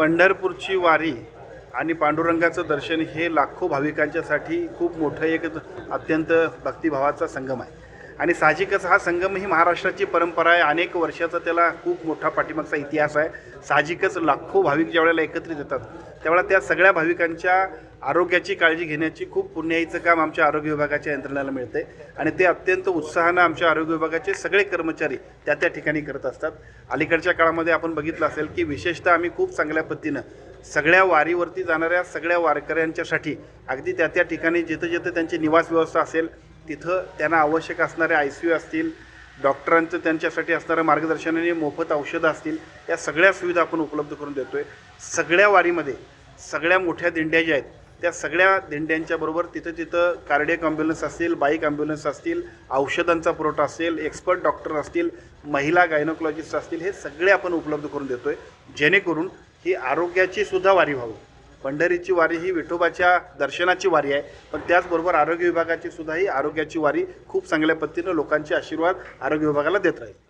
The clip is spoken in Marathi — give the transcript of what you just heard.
पंढरपूरची वारी आणि पांडुरंगाचं दर्शन हे लाखो भाविकांच्यासाठी खूप मोठं एक अत्यंत भक्तिभावाचा संगम आहे. आणि साहजिकच हा संगम ही महाराष्ट्राची परंपरा आहे. अनेक वर्षाचा त्याला खूप मोठा पाठीमागचा इतिहास आहे. साहजिकच लाखो भाविक ज्यावेळेला एकत्रित येतात त्यावेळेला त्या सगळ्या भाविकांच्या आरोग्याची काळजी घेण्याची खूप पुण्याईचं काम आमच्या आरोग्य विभागाच्या यंत्रणेला मिळते आणि ते अत्यंत उत्साहानं आमच्या आरोग्य विभागाचे सगळे कर्मचारी त्या त्या ठिकाणी करत असतात. अलीकडच्या काळामध्ये आपण बघितलं असेल की विशेषतः आम्ही खूप चांगल्या पद्धतीनं सगळ्या वारीवरती जाणाऱ्या सगळ्या वारकऱ्यांच्यासाठी अगदी त्या त्या ठिकाणी जिथं जिथं त्यांची निवास व्यवस्था असेल तिथं त्यांना आवश्यक असणारे आय सी यू असतील डॉक्टरांचं त्यांच्यासाठी असणारं मार्गदर्शन आणि मोफत औषधं असतील या सगळ्या सुविधा आपण उपलब्ध करून देतो आहे सगळ्या वारीमध्ये सगळ्या मोठ्या दिंड्या ज्या आहेत त्या सगळ्या दिंड्यांच्या बरोबर तिथं तिथं कार्डियक ॲम्ब्युलन्स असतील बाईक ॲम्ब्युलन्स असतील औषधांचा पुरवठा असेल एक्सपर्ट डॉक्टर असतील महिला गायनोकॉलॉजिस्ट असतील हे सगळे आपण उपलब्ध करून देतो आहे जेणेकरून ही आरोग्याची सुद्धा वारी व्हावी. पंढरीची वारी ही विठोबाच्या दर्शनाची वारी आहे. पण त्याचबरोबर आरोग्य विभागाची सुद्धा ही आरोग्याची वारी खूप चांगल्या पद्धतीनं लोकांचे आशीर्वाद आरोग्य विभागाला देत राहील.